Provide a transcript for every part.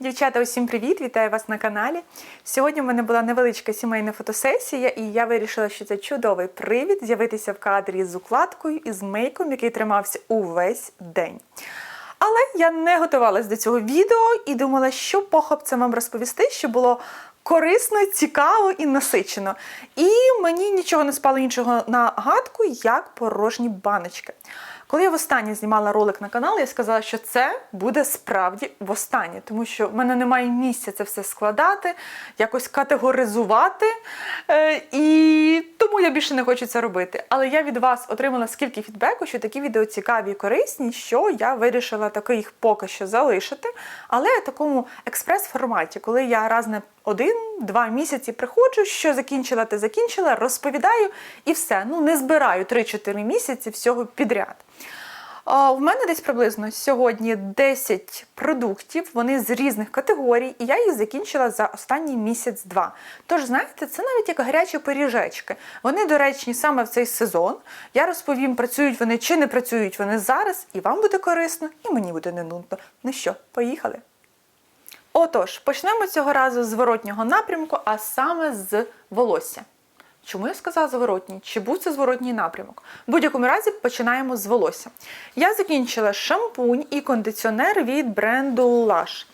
Дівчата, усім привіт! Вітаю вас на каналі. Сьогодні в мене була невеличка сімейна фотосесія, і я вирішила, що це чудовий привід з'явитися в кадрі з укладкою і з мейком, який тримався увесь день. Але я не готувалась до цього відео і думала, що похопцем вам розповісти, що було корисно, цікаво і насичено. І мені нічого не спало іншого на гадку, як порожні баночки. Коли я востаннє знімала ролик на канал, я сказала, що це буде справді востаннє, тому що в мене немає місця це все складати, якось категоризувати. Е, і тому я більше не хочу це робити. Але я від вас отримала скільки фідбеку, що такі відео цікаві і корисні, що я вирішила таки їх поки що залишити. Але в такому експрес-форматі, коли я раз на один-два місяці приходжу, що закінчила, те закінчила, розповідаю і все. Ну не збираю 3-4 місяці всього підряд. В мене десь приблизно сьогодні 10 продуктів, вони з різних категорій, і я їх закінчила за останній місяць-два. Тож, знаєте, це навіть як гарячі пиріжечки. Вони доречні саме в цей сезон. Я розповім, працюють вони чи не працюють вони зараз, і вам буде корисно, і мені буде не нудно. Ну що, поїхали? Отож, почнемо цього разу з зворотнього напрямку, а саме з волосся. Чому я сказала зворотній? Чи був це зворотній напрямок? В будь-якому разі починаємо з волосся. Я закінчила шампунь і кондиціонер від бренду Lush.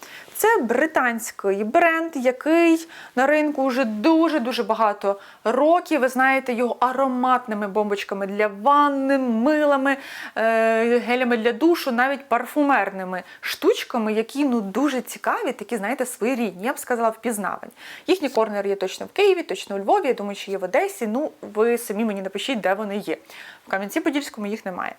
Це британський бренд, який на ринку вже дуже-дуже багато років. Ви знаєте його ароматними бомбочками для ванни, милами, е, гелями для душу, навіть парфумерними штучками, які ну дуже цікаві, такі, знаєте, своєрідні, я б сказала, впізнавані. Їхні корнери є точно в Києві, точно у Львові. Я думаю, що є в Одесі. Ну, ви самі мені напишіть, де вони є. В Кам'янці-Подільському їх немає.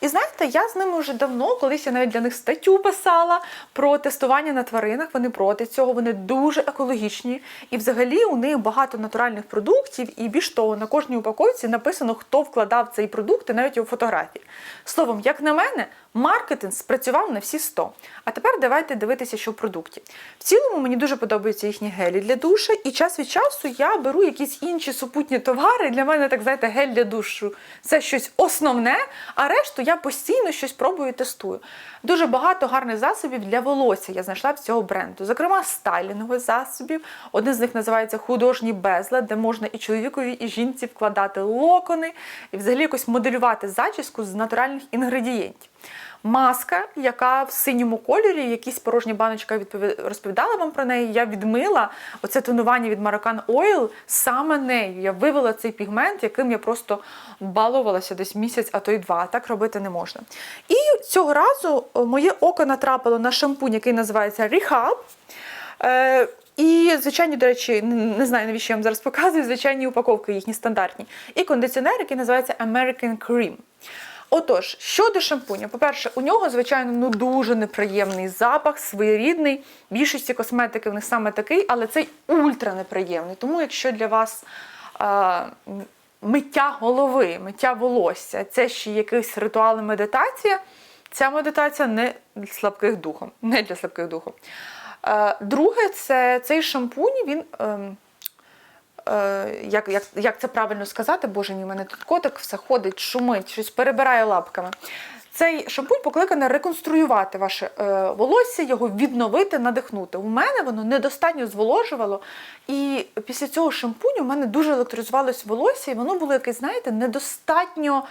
І знаєте, я з ними вже давно, колись я навіть для них статтю писала про тестування на тваринах. Вони проти цього, вони дуже екологічні. І взагалі у них багато натуральних продуктів, і більш того, на кожній упаковці написано, хто вкладав цей продукт і навіть його фотографії. Словом, як на мене, маркетинг спрацював на всі 100. А тепер давайте дивитися, що в продукті. В цілому мені дуже подобаються їхні гелі для душу, і час від часу я беру якісь інші супутні товари. Для мене, так знаєте, гель для душу це щось основне, а решту я постійно щось пробую і тестую. Дуже багато гарних засобів для волосся я знайшла в цього бренду. Зокрема, стайлінгових засобів. Один з них називається художній безлад, де можна і чоловікові, і жінці вкладати локони, і взагалі якось моделювати зачіску з натуральних інгредієнтів. Маска, яка в синьому кольорі, якісь порожні баночка розповідала вам про неї. Я відмила оце тонування від Maracan Oil саме нею. Я вивела цей пігмент, яким я просто балувалася десь місяць, а то й два. Так робити не можна. І цього разу моє око натрапило на шампунь, який називається Rehab. Е, і, звичайні, до речі, не знаю, навіщо я вам зараз показую, звичайні упаковки їхні стандартні. І кондиціонер, який називається American Cream. Отож, щодо шампуня, по-перше, у нього, звичайно, ну дуже неприємний запах, своєрідний. Більшості косметики в них саме такий, але цей ультра неприємний. Тому, якщо для вас а, миття голови, миття волосся, це ще якийсь ритуал медитація, ця медитація не для слабких духом. Не для слабких духом. Е, Друге, це цей шампунь, він. Е, як, як, як це правильно сказати, боже мій, мене тут котик все ходить, шумить, щось перебирає лапками. Цей шампунь покликаний реконструювати ваше е, волосся, його відновити, надихнути. У мене воно недостатньо зволожувало. І після цього шампуню у мене дуже електризувалось волосся, і воно було якесь, знаєте, недостатньо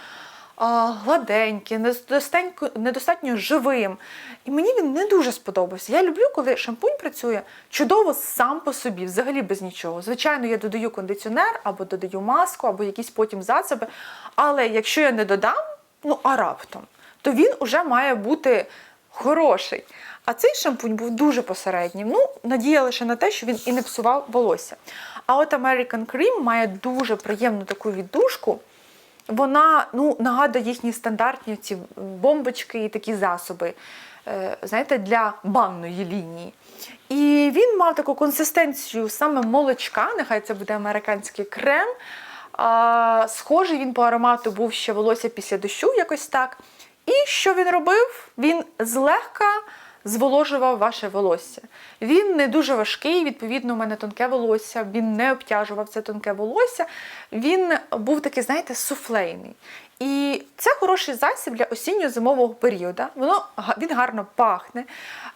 недостатньо, недостатньо живим. І мені він не дуже сподобався. Я люблю, коли шампунь працює чудово сам по собі, взагалі без нічого. Звичайно, я додаю кондиціонер або додаю маску, або якісь потім засоби. Але якщо я не додам, ну а раптом, то він уже має бути хороший. А цей шампунь був дуже посереднім. Ну, надія лише на те, що він і не псував волосся. А от American Cream має дуже приємну таку віддушку. Вона ну, нагадує їхні стандартні ці бомбочки і такі засоби, е, знаєте, для банної лінії. І він мав таку консистенцію саме молочка, нехай це буде американський крем. А, схожий він по аромату був ще волосся після дощу, якось так. І що він робив? Він злегка зволожував ваше волосся. Він не дуже важкий, відповідно, у мене тонке волосся, він не обтяжував це тонке волосся. Він був такий, знаєте, суфлейний. І це хороший засіб для осінньо-зимового періоду. Воно він гарно пахне,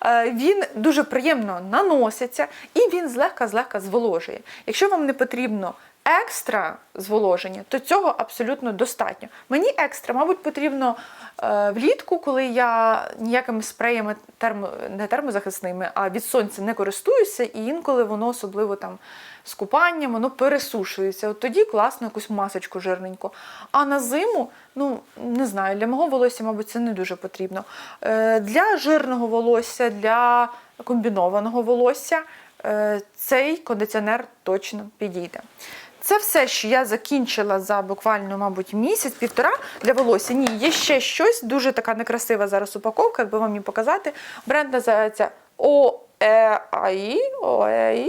е, він дуже приємно наноситься і він злегка-злегка зволожує. Якщо вам не потрібно екстра зволоження, то цього абсолютно достатньо. Мені екстра, мабуть, потрібно е, влітку, коли я ніякими спреями термо, не термозахисними, а від сонця не користуюся, і інколи воно особливо там з купанням, воно пересушується. От тоді класно якусь масочку жирненьку. А на зиму, ну не знаю, для мого волосся, мабуть, це не дуже потрібно. Е, для жирного волосся, для комбінованого волосся е, цей кондиціонер точно підійде. Це все, що я закінчила за буквально, мабуть, місяць-півтора для волосся. Ні, є ще щось, дуже така некрасива зараз упаковка, якби вам її показати. Бренд називається OEAI. OEAI.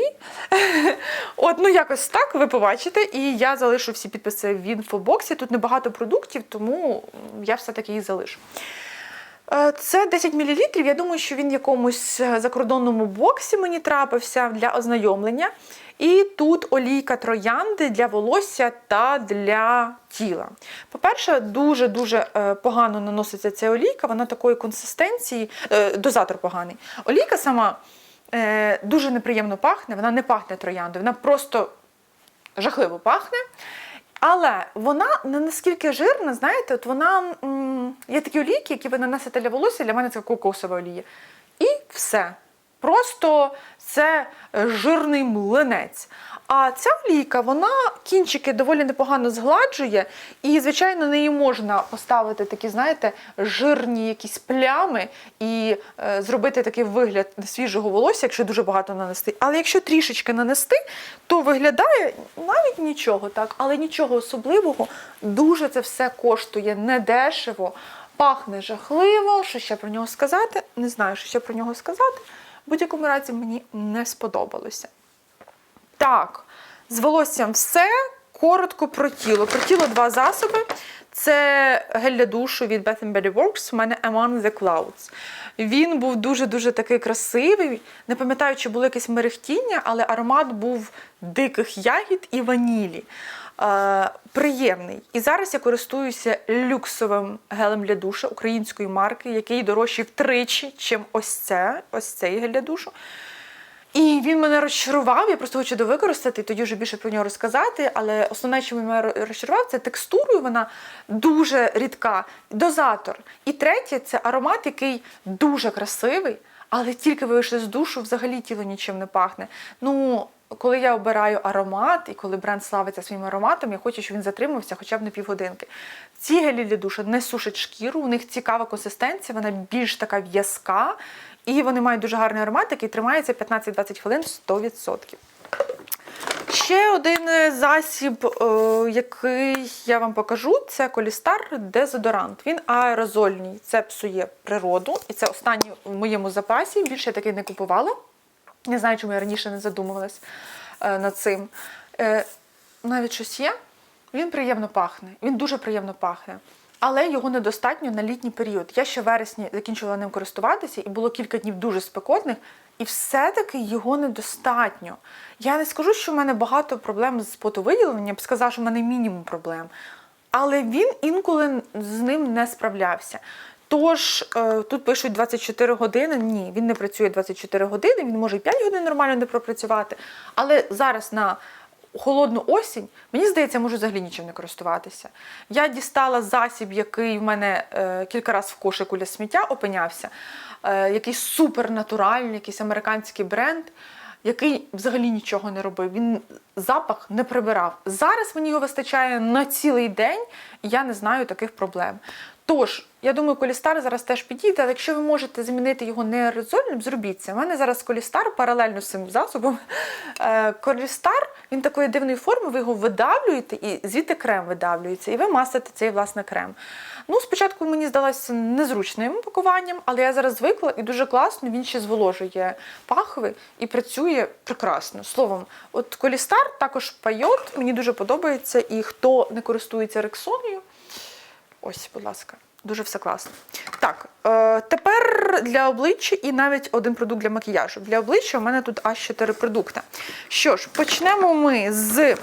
От, ну якось так, ви побачите. І я залишу всі підписи в інфобоксі. Тут небагато продуктів, тому я все-таки їх залишу. Е, Це 10 мл. Я думаю, що він в якомусь е, закордонному боксі мені трапився для ознайомлення. І тут олійка троянди для волосся та для тіла. По-перше, дуже-дуже е, погано наноситься ця олійка, вона такої консистенції, дозатор поганий. Олійка сама дуже неприємно пахне, вона не пахне трояндою, вона просто жахливо пахне. Але вона не наскільки жирна, знаєте, от вона м, є такі олійки, які ви нанесете для волосся, для мене це кокосова олія. І все. Просто це е, жирний млинець. А ця олійка, вона кінчики доволі непогано згладжує, і, звичайно, неї можна поставити такі, знаєте, жирні якісь плями і е, зробити такий вигляд свіжого волосся, якщо дуже багато нанести. Але якщо трішечки нанести, то виглядає навіть нічого так, але нічого особливого. Дуже це все коштує недешево, пахне жахливо. Що ще про нього сказати? Не знаю, що ще про нього сказати. В будь-якому разі мені не сподобалося. Так, з волоссям все. Коротко про тіло. Про тіло два засоби. Це гель для душу від Bath Body Works. У мене Among the Clouds. Він був дуже-дуже такий красивий. Не пам'ятаю, чи було якесь мерехтіння, але аромат був диких ягід і ванілі. Приємний. І зараз я користуюся люксовим гелем для душу української марки, який дорожчий втричі, чим ось це, ось цей гель для душу. І він мене розчарував, я просто хочу довикористати, тоді вже більше про нього розказати. Але основне, що він мене розчарував, це текстурою, вона дуже рідка, дозатор. І третє це аромат, який дуже красивий, але тільки ви вийшли з душу, взагалі тіло нічим не пахне. Ну, коли я обираю аромат, і коли бренд славиться своїм ароматом, я хочу, щоб він затримався хоча б на півгодинки. Ці гелі для душу не сушать шкіру, у них цікава консистенція, вона більш така в'язка, і вони мають дуже гарний аромат, який тримається 15-20 хвилин 100%. Ще один е, засіб, е, який я вам покажу, це Колістар дезодорант. Він аерозольний, це псує природу, і це останній в моєму запасі. Більше я такий не купувала. Не знаю, чому я раніше не задумувалась е, над цим. Е, навіть щось є. Він приємно пахне. Він дуже приємно пахне. Але його недостатньо на літній період. Я ще в вересні закінчила ним користуватися, і було кілька днів дуже спекотних, і все-таки його недостатньо. Я не скажу, що в мене багато проблем з потовиділенням, сказала, що в мене мінімум проблем. Але він інколи з ним не справлявся. Тож е, тут пишуть 24 години. Ні, він не працює 24 години, він може і 5 годин нормально не пропрацювати. Але зараз на холодну осінь, мені здається, можу взагалі нічим не користуватися. Я дістала засіб, який в мене е, кілька разів в кошику для сміття опинявся. Е, якийсь супернатуральний, якийсь американський бренд, який взагалі нічого не робив. Він запах не прибирав. Зараз мені його вистачає на цілий день, і я не знаю таких проблем. Тож, я думаю, колістар зараз теж підійде, але якщо ви можете замінити його не зробіть це. У мене зараз колістар паралельно з цим засобом. Е, Колістар, він такої дивної форми, ви його видавлюєте, і звідти крем видавлюється, і ви мастите цей власне крем. Ну, спочатку мені здалося незручним пакуванням, але я зараз звикла і дуже класно, він ще зволожує пахви і працює прекрасно. Словом, от колістар також пайот, мені дуже подобається, і хто не користується рексоною, ось, будь ласка. Дуже все класно. Так, е, тепер для обличчя і навіть один продукт для макіяжу. Для обличчя у мене тут аж 4 продукти. Що ж, почнемо ми з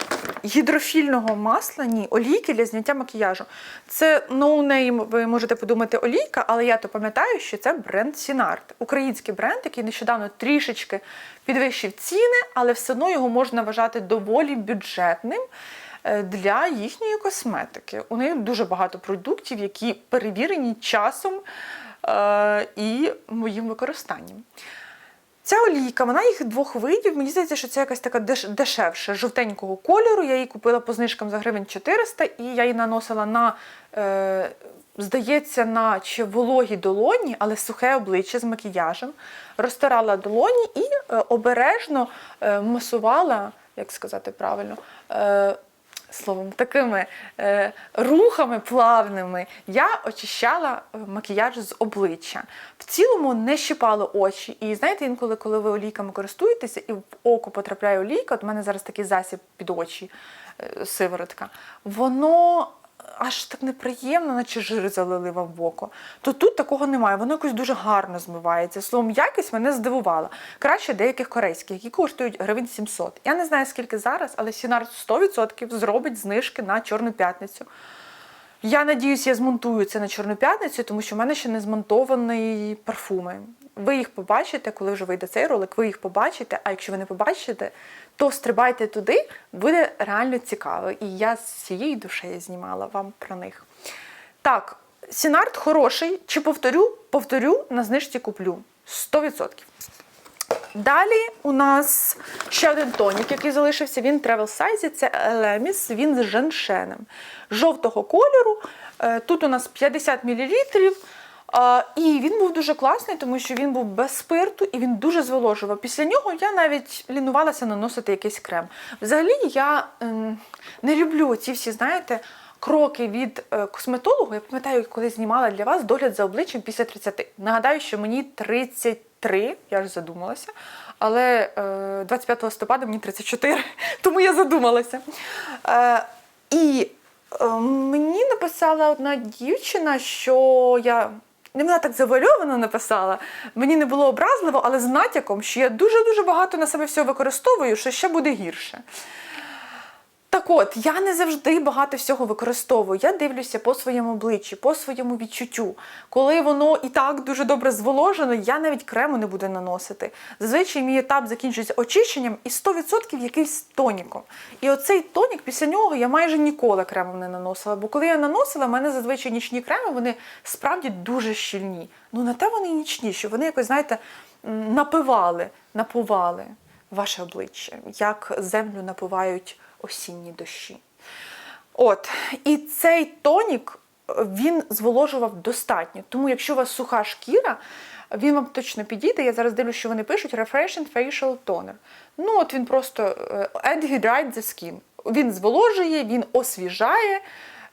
гідрофільного масла, ні, олійки для зняття макіяжу. Це no ви можете подумати, олійка, але я то пам'ятаю, що це бренд Сінарт. Український бренд, який нещодавно трішечки підвищив ціни, але все одно його можна вважати доволі бюджетним для їхньої косметики. У них дуже багато продуктів, які перевірені часом е, і моїм використанням. Ця олійка, вона їх двох видів. Мені здається, що це якась така деш- дешевша, жовтенького кольору. Я її купила по знижкам за гривень 400, і я її наносила на, е, здається, на чи вологі долоні, але сухе обличчя з макіяжем. Розтирала долоні і е, обережно е, масувала, як сказати правильно, е, словом, такими е, рухами плавними я очищала е, макіяж з обличчя. В цілому не щипало очі. І знаєте, інколи, коли ви олійками користуєтеся і в око потрапляє олійка, от у мене зараз такий засіб під очі, е, сиворотка, воно. Аж так неприємно, наче жир залили вам в око. То тут такого немає, воно якось дуже гарно змивається. Словом, якість мене здивувала. Краще деяких корейських, які коштують гривень 700. Я не знаю, скільки зараз, але Сінар 100% зробить знижки на Чорну п'ятницю. Я надіюсь, я змонтую це на Чорну п'ятницю, тому що в мене ще не змонтовані парфуми. Ви їх побачите, коли вже вийде цей ролик, ви їх побачите, а якщо ви не побачите, то стрибайте туди, буде реально цікаво. І я з цією душею знімала вам про них. Так, Сінарт хороший. Чи повторю? Повторю, на знижці куплю. 100%. Далі у нас ще один тонік, який залишився. Він travel size, це Елеміс, він з женшеном. Жовтого кольору. Е, Тут у нас 50 мл. І він був дуже класний, тому що він був без спирту і він дуже зволожував. Після нього я навіть лінувалася наносити якийсь крем. Взагалі я ем, не люблю ці всі, знаєте, кроки від е, косметологу. Я пам'ятаю, коли знімала для вас догляд за обличчям після 30. Нагадаю, що мені 33, я ж задумалася, але е, 25 листопада мені 34, тому я задумалася. Е, і е, мені написала одна дівчина, що я. Не вона так завальовано написала, мені не було образливо, але з натяком, що я дуже-дуже багато на себе всього використовую, що ще буде гірше. Так от, я не завжди багато всього використовую. Я дивлюся по своєму обличчі, по своєму відчуттю. Коли воно і так дуже добре зволожено, я навіть крему не буду наносити. Зазвичай мій етап закінчується очищенням і 100% якимсь тоніком. І оцей тонік, після нього я майже ніколи кремом не наносила. Бо коли я наносила, в мене зазвичай нічні креми, вони справді дуже щільні. Ну на те вони нічні, що вони якось, знаєте, напивали, напували ваше обличчя, як землю напивають осінні дощі. От, і цей тонік е, він зволожував достатньо. Тому, якщо у вас суха шкіра, він вам точно підійде. Я зараз дивлюся, що вони пишуть Refreshing Facial Toner. Ну, от він просто е, Add Hydrate the Skin. Він зволожує, він освіжає,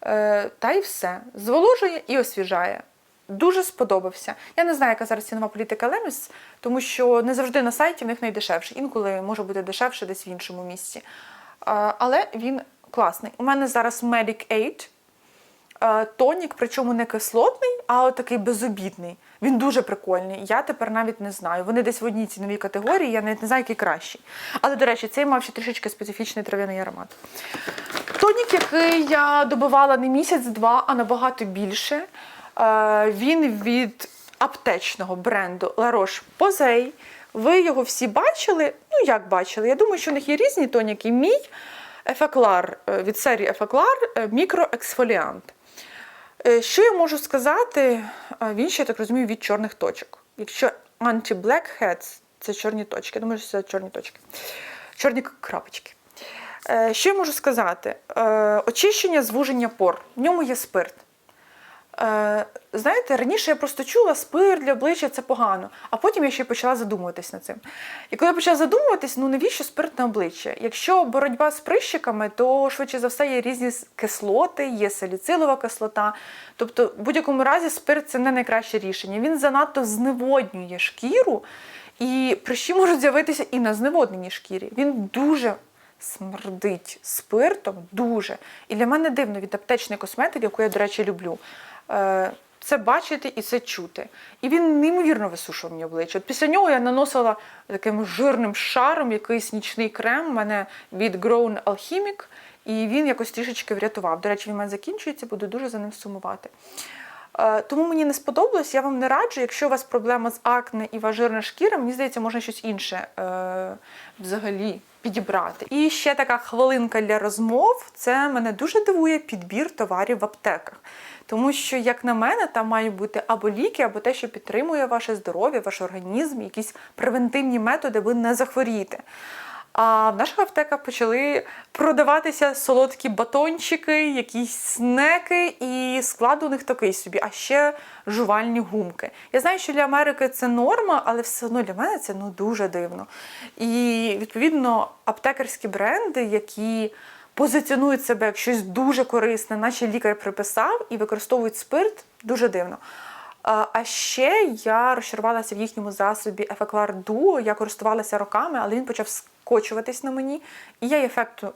е, та й все. Зволожує і освіжає. Дуже сподобався. Я не знаю, яка зараз цінова політика Леміс, тому що не завжди на сайті в них найдешевше. Інколи може бути дешевше десь в іншому місці. Але він класний. У мене зараз Medic 8 е, тонік, причому не кислотний, а такий безобідний. Він дуже прикольний. Я тепер навіть не знаю. Вони десь в одній ціновій категорії, я навіть не знаю, який кращий. Але, до речі, цей мав ще трішечки специфічний трав'яний аромат. Тонік, який я добивала не місяць-два, а набагато більше. Е, Він від аптечного бренду La Roche-Posay. Ви його всі бачили? Ну, як бачили? Я думаю, що у них є різні тоніки. Мій Ефеклар від серії Ефеклар мікроексфоліант. Е, Що я можу сказати? Е, Він ще, я так розумію, від чорних точок. Якщо anti-blackheads – це чорні точки. Думаю, що це чорні точки. Чорні крапочки. Е, Що я можу сказати? Очищення, звуження пор. В ньому є спирт. Е, Знаєте, раніше я просто чула спирт для обличчя це погано, а потім я ще почала задумуватись над цим. І коли я почала задумуватись, ну навіщо спирт на обличчя? Якщо боротьба з прищиками, то швидше за все є різні кислоти, є саліцилова кислота. Тобто, в будь-якому разі, спирт це не найкраще рішення. Він занадто зневоднює шкіру, і прищі можуть з'явитися і на зневодненій шкірі. Він дуже смердить спиртом дуже. І для мене дивно від аптечної косметики, яку я, до речі, люблю. Е, це бачити і це чути. І він неймовірно висушував мені обличчя. От після нього я наносила таким жирним шаром якийсь нічний крем у мене від Grown Alchemic, і він якось трішечки врятував. До речі, він мене закінчується, буду дуже за ним сумувати. Е, Тому мені не сподобалось, я вам не раджу, якщо у вас проблема з акне і у вас жирна шкіра, мені здається, можна щось інше е, взагалі підібрати. І ще така хвилинка для розмов. Це мене дуже дивує підбір товарів в аптеках. Тому що, як на мене, там мають бути або ліки, або те, що підтримує ваше здоров'я, ваш організм, якісь превентивні методи, ви не захворієте. А в наших аптеках почали продаватися солодкі батончики, якісь снеки, і склад у них такий собі, а ще жувальні гумки. Я знаю, що для Америки це норма, але все одно для мене це ну дуже дивно. І відповідно аптекарські бренди, які позиціонують себе як щось дуже корисне, наче лікар приписав, і використовують спирт, дуже дивно. А ще я розчарувалася в їхньому засобі Effeclar Duo. Я користувалася роками, але він почав скочуватись на мені. І я ефекту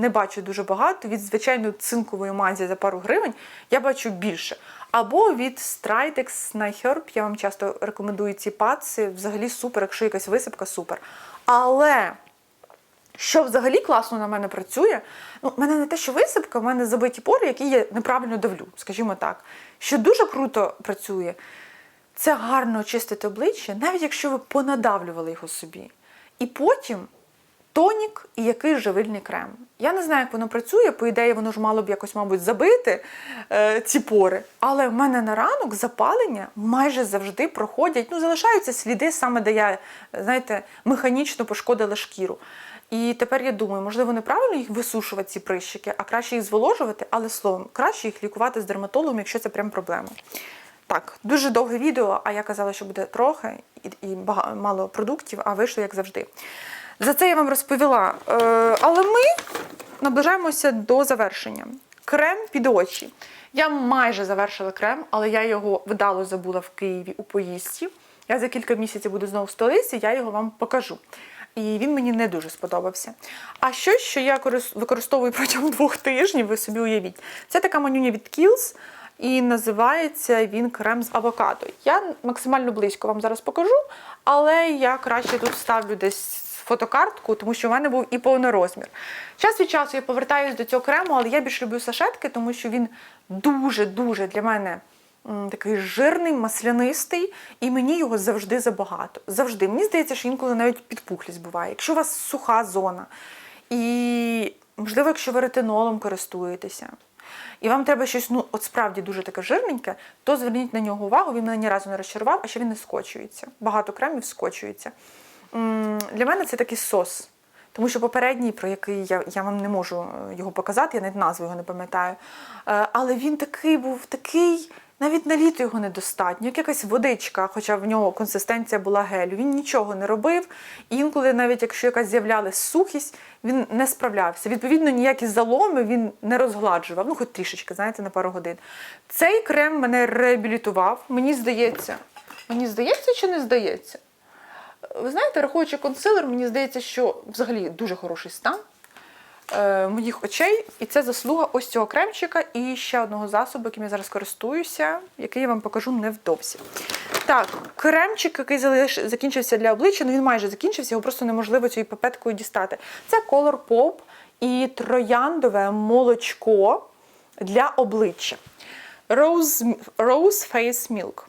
не бачу дуже багато. Від звичайної цинкової мазі за пару гривень я бачу більше. Або від Stridex Herb. Я вам часто рекомендую ці паци. Взагалі супер, якщо якась висипка, супер. Але що взагалі класно на мене працює, ну, в мене не те, що висипка, в мене забиті пори, які я неправильно давлю, скажімо так. Що дуже круто працює, це гарно очистити обличчя, навіть якщо ви понадавлювали його собі. І потім тонік і якийсь живильний крем. Я не знаю, як воно працює, по ідеї, воно ж мало б якось, мабуть, забити е, ці пори. Але в мене на ранок запалення майже завжди проходять, ну, залишаються сліди саме, де я, знаєте, механічно пошкодила шкіру. І тепер я думаю, можливо, неправильно їх висушувати, ці прищики, а краще їх зволожувати, але словом, краще їх лікувати з дерматологом, якщо це прям проблема. Так, дуже довге відео, а я казала, що буде трохи і, і бага- мало продуктів, а вийшло як завжди. За це я вам розповіла. Е, але ми наближаємося до завершення. Крем під очі. Я майже завершила крем, але я його вдало забула в Києві у поїздці. Я за кілька місяців буду знову в столиці, я його вам покажу. І він мені не дуже сподобався. А щось, що я використовую протягом двох тижнів, ви собі уявіть. Це така манюня від Kiehl's, і називається він крем з авокадо. Я максимально близько вам зараз покажу, але я краще тут ставлю десь фотокартку, тому що в мене був і повнорозмір. Час від часу я повертаюся до цього крему, але я більш люблю сашетки, тому що він дуже-дуже для мене такий жирний, маслянистий, і мені його завжди забагато. Завжди. Мені здається, що інколи навіть підпухлість буває. Якщо у вас суха зона, і можливо, якщо ви ретинолом користуєтеся, і вам треба щось, ну, от справді дуже таке жирненьке, то зверніть на нього увагу, він мене ні разу не розчарував, а ще він не скочується. Багато кремів скочується. Для мене це такий сос. Тому що попередній, про який я, я вам не можу е, його показати, я навіть назву його не пам'ятаю. Е, Але він такий був такий, навіть на літо його недостатньо, як якась водичка, хоча в нього консистенція була гелю. Він нічого не робив. Інколи, навіть якщо якась з'являлась сухість, він не справлявся. Відповідно, ніякі заломи він не розгладжував, ну хоч трішечки, знаєте, на пару годин. Цей крем мене реабілітував. Мені здається, мені здається чи не здається? Ви знаєте, рахуючи консилер, мені здається, що взагалі дуже хороший стан е, моїх очей, і це заслуга ось цього кремчика і ще одного засобу, яким я зараз користуюся, який я вам покажу невдовзі. Так, кремчик, який закінчився для обличчя, ну він майже закінчився, його просто неможливо цією пипеткою дістати. Це Color Pop і трояндове молочко для обличчя. Rose, Rose Face Milk.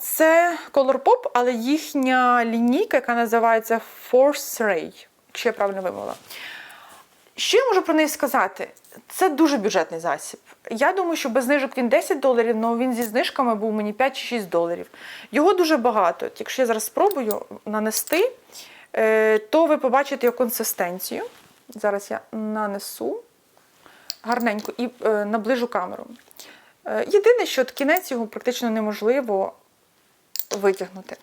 Це Color Pop, але їхня лінійка, яка називається Force Ray, якщо я правильно вимовила. Що я можу про неї сказати? Це дуже бюджетний засіб. Я думаю, що без знижок він 10 доларів, але він зі знижками був мені 5 чи 6 доларів. Його дуже багато. Якщо я зараз спробую нанести, е, то ви побачите його консистенцію. Зараз я нанесу гарненько і е, наближу камеру. Е, Єдине, що кінець його практично неможливо витягнути.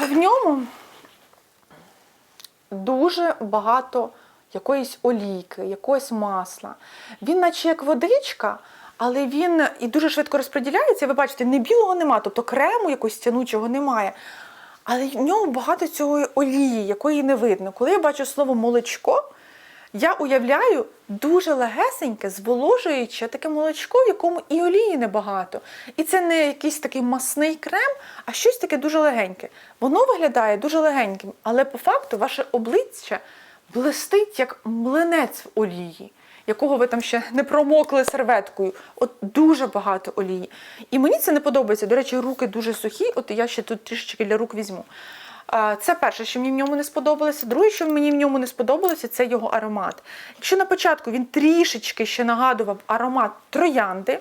В ньому дуже багато якоїсь олійки, якогось масла. Він, наче як водичка, але він і дуже швидко розподіляється. Ви бачите, не білого нема, тобто крему якогось тянучого немає. Але в ньому багато цієї олії, якої не видно. Коли я бачу слово молочко, Я уявляю дуже легесеньке, зволожуюче таке молочко, в якому і олії небагато. І це не якийсь такий масний крем, а щось таке дуже легеньке. Воно виглядає дуже легеньким, але по факту ваше обличчя блистить як млинець в олії, якого ви там ще не промокли серветкою. От дуже багато олії. І мені це не подобається. До речі, руки дуже сухі, от я ще тут трішечки для рук візьму. Це перше, що мені в ньому не сподобалося. Друге, що мені в ньому не сподобалося, це його аромат. Якщо на початку він трішечки ще нагадував аромат троянди,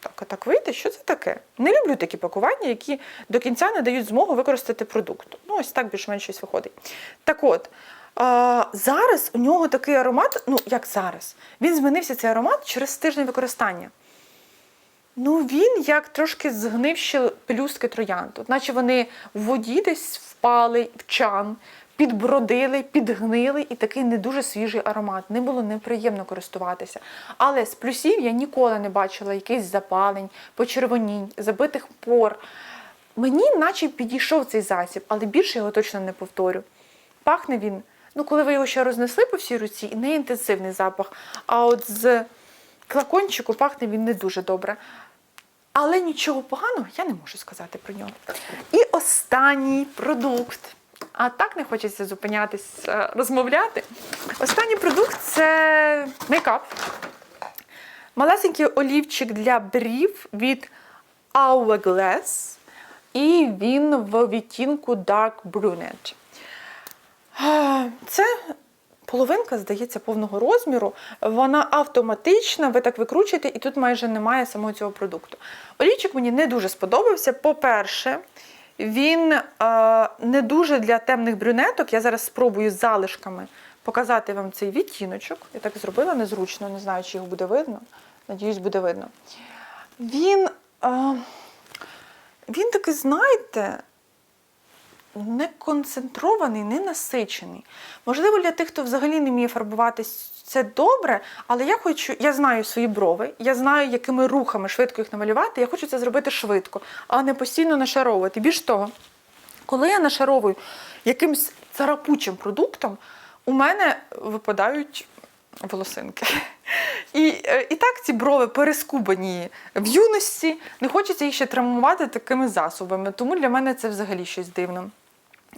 так, а так вийде, що це таке? Не люблю такі пакування, які до кінця не дають змогу використати продукт. Ну, ось так більш-менш щось виходить. Так от, а, зараз у нього такий аромат, ну як зараз, він змінився цей аромат через тиждень використання. Ну, він як трошки згнивші пелюстки троянд. От наче вони в воді десь впали в чан, підбродили, підгнили, і такий не дуже свіжий аромат. Не було неприємно користуватися. Але з плюсів я ніколи не бачила якихось запалень, почервонінь, забитих пор. Мені наче підійшов цей засіб, але більше його точно не повторю. Пахне він, ну коли ви його ще рознесли по всій руці, і не інтенсивний запах. А от з флакончику пахне він не дуже добре. Але нічого поганого я не можу сказати про нього. І останній продукт. А так не хочеться зупинятись, розмовляти. Останній продукт це мейкап. Малесенький олівчик для брів від Hourglass. І він в відтінку Dark Brunette. Це половинка, здається, повного розміру. Вона автоматична, ви так викручуєте, і тут майже немає самого цього продукту. Олійчик мені не дуже сподобався. По-перше, він е, не дуже для темних брюнеток. Я зараз спробую з залишками показати вам цей відтіночок. Я так зробила незручно, не знаю, чи його буде видно. Надіюсь, буде видно. Він, е, він такий, знаєте, не концентрований, не насичений. Можливо, для тих, хто взагалі не вміє фарбуватись, це добре, але я хочу, я знаю свої брови, я знаю, якими рухами швидко їх намалювати. Я хочу це зробити швидко, а не постійно нашаровувати. Більш того, коли я нашаровую якимсь царапучим продуктом, у мене випадають волосинки. І, е, і так ці брови перескубані в юності, не хочеться їх ще травмувати такими засобами, тому для мене це взагалі щось дивно.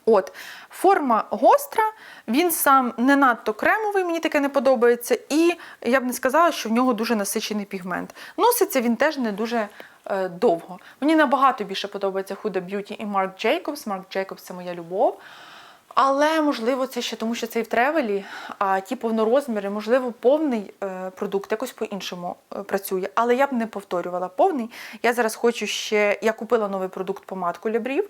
От, форма гостра, він сам не надто кремовий, мені таке не подобається, і я б не сказала, що в нього дуже насичений пігмент. Носиться він теж не дуже е, довго. Мені набагато більше подобається Huda Beauty і Marc Jacobs. Marc Jacobs це моя любов. Але можливо, це ще тому, що це і в тревелі, а ті повнорозміри, можливо, повний е, продукт якось по-іншому е, працює. Але я б не повторювала повний. Я зараз хочу ще. Я купила новий продукт помадку для брів.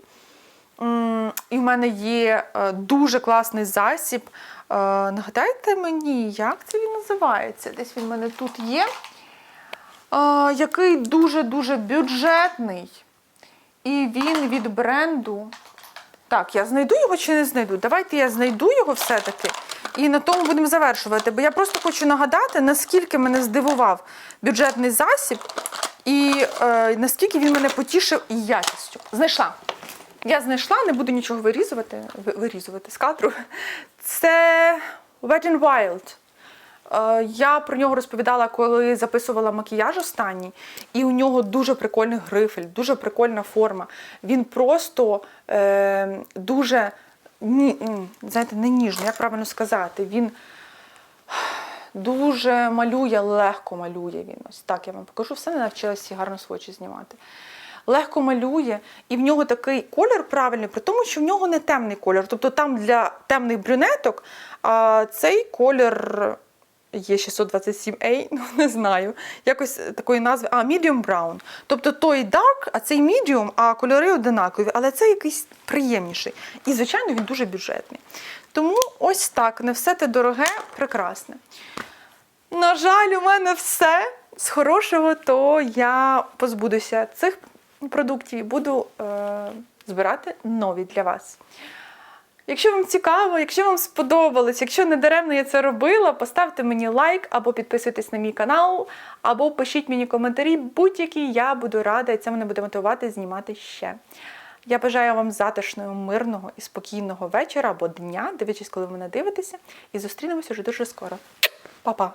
І в мене є е, дуже класний засіб. Е, Нагадайте мені, як це він називається? Десь він в мене тут є. Е, Який дуже-дуже бюджетний. І він від бренду. Так, я знайду його чи не знайду? Давайте я знайду його все-таки. І на тому будемо завершувати. Бо я просто хочу нагадати, наскільки мене здивував бюджетний засіб, і е, наскільки він мене потішив і якістю. Знайшла. Я знайшла, не буду нічого вирізувати, вирізувати з кадру. Це Wet n Wild. Е, Я про нього розповідала, коли записувала макіяж останній, і у нього дуже прикольний грифель, дуже прикольна форма. Він просто е, дуже ні, знаєте, не ніжний, як правильно сказати. Він дуже малює, легко малює він. Ось так я вам покажу. Все не навчилася гарно свочі знімати. Легко малює, і в нього такий колір правильний, при тому, що в нього не темний колір. Тобто там для темних брюнеток а цей колір є 627A, ну не знаю. Якось такої назви. А, medium brown. Тобто той dark, а цей medium, а кольори одинакові, але це якийсь приємніший. І, звичайно, він дуже бюджетний. Тому ось так, не все те дороге, прекрасне. На жаль, у мене все з хорошого, то я позбудуся цих продуктів і буду е, збирати нові для вас. Якщо вам цікаво, якщо вам сподобалось, якщо не даремно я це робила, поставте мені лайк або підписуйтесь на мій канал, або пишіть мені коментарі, будь-які я буду рада, і це мене буде мотивувати знімати ще. Я бажаю вам затишного, мирного і спокійного вечора або дня, дивлячись, коли ви мене дивитеся, і зустрінемося вже дуже скоро. Па-па!